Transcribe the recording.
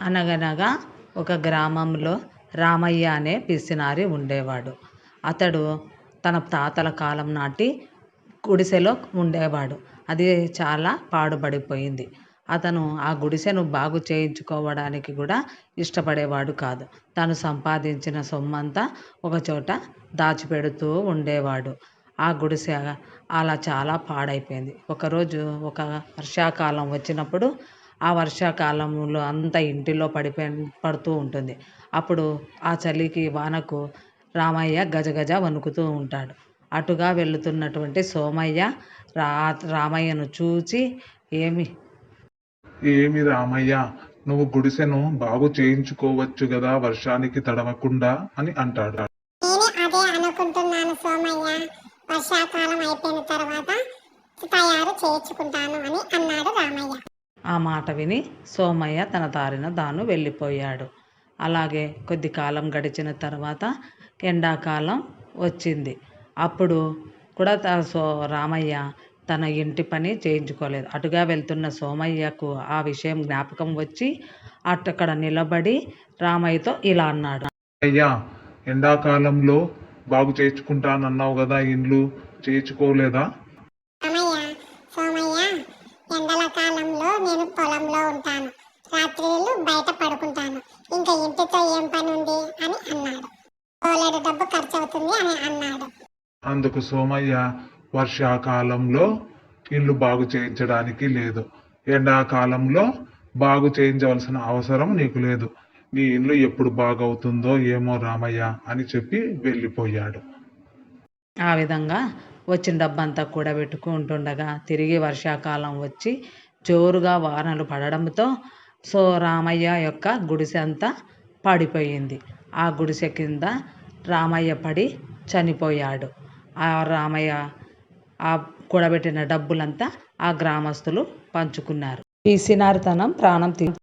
అనగనగా ఒక గ్రామంలో రామయ్య అనే పిసినారి ఉండేవాడు. అతడు తన తాతల కాలం నాటి గుడిసెలో ఉండేవాడు. అది చాలా పాడుపడిపోయింది అతను ఆ గుడిసెను బాగు చేయించుకోవడానికి కూడా ఇష్టపడేవాడు కాదు. తను సంపాదించిన సొమ్మంతా ఒకచోట దాచిపెడుతూ ఉండేవాడు. ఆ గుడిసె అలా చాలా పాడైపోయింది. ఒకరోజు ఒక వర్షాకాలం వచ్చినప్పుడు ఆ వర్షాకాలంలో అంతా ఇంటిలో పడిపోయి పడుతూ ఉంటుంది. అప్పుడు ఆ చలికి వానకు రామయ్య గజగజ వణుకుతూ ఉంటాడు. అటుగా వెళుతున్నటువంటి సోమయ్య రా రామయ్యను చూచి ఏమి? ఏమి రామయ్య నువ్వు గుడిసెను బాగు చేయించుకోవచ్చు గదా వర్షానికి తడవకుండా అని అంటాడు. నేను అదే అనుకుంటున్నాను సోమయ్య. వర్షాకాలం అయిపోయిన తర్వాత తయారు చేయించుకుంటాను అని అన్నాడు రామయ్య. ఆ మాట విని సోమయ్య తన దారిన తాను వెళ్ళిపోయాడు. అలాగే కొద్ది కాలం గడిచిన తర్వాత ఎండాకాలం వచ్చింది. అప్పుడు కూడా సో రామయ్య తన ఇంటి పని చేయించుకోలేదు. అటుగా వెళ్తున్న సోమయ్యకు ఆ విషయం జ్ఞాపకం వచ్చి అక్కడ నిలబడి రామయ్యతో ఇలా అన్నాడు. అయ్యా ఎండాకాలంలో బాగు చేయించుకుంటానన్నావు కదా ఇండ్లు చేయించుకోలేదా రామయ్య సోమయ్య ఎండల కాలంలో నేను పొలంలో ఉంటాను. రాత్రిళ్ళు బయట పడుకుంటాను. ఇంకా ఇంటితో ఏం పని ఉంది అని అన్నాడు. పోలేడు డబ్బు ఖర్చు అవుతుంది అని అన్నాడు. అందుకు సోమయ్య వర్షాకాలంలో ఇల్లు బాగు చేయించడానికి లేదు. ఎండాకాలంలో బాగు చేయించవలసిన అవసరం నీకు లేదు. నీ ఇల్లు ఎప్పుడు బాగవుతుందో ఏమో రామయ్య అని చెప్పి వెళ్ళిపోయాడు. ఆ విధంగా వచ్చిన డబ్బంతా కూడబెట్టుకుంటుండగా తిరిగి వర్షాకాలం వచ్చి జోరుగా వానలు పడడంతో సో రామయ్య యొక్క గుడిసె అంతా పడిపోయింది. ఆ గుడిసె కింద రామయ్య పడి చనిపోయాడు. ఆ రామయ్య ఆ కూడబెట్టిన డబ్బులంతా ఆ గ్రామస్తులు పంచుకున్నారు. ఈ సినారితనం ప్రాణం తీ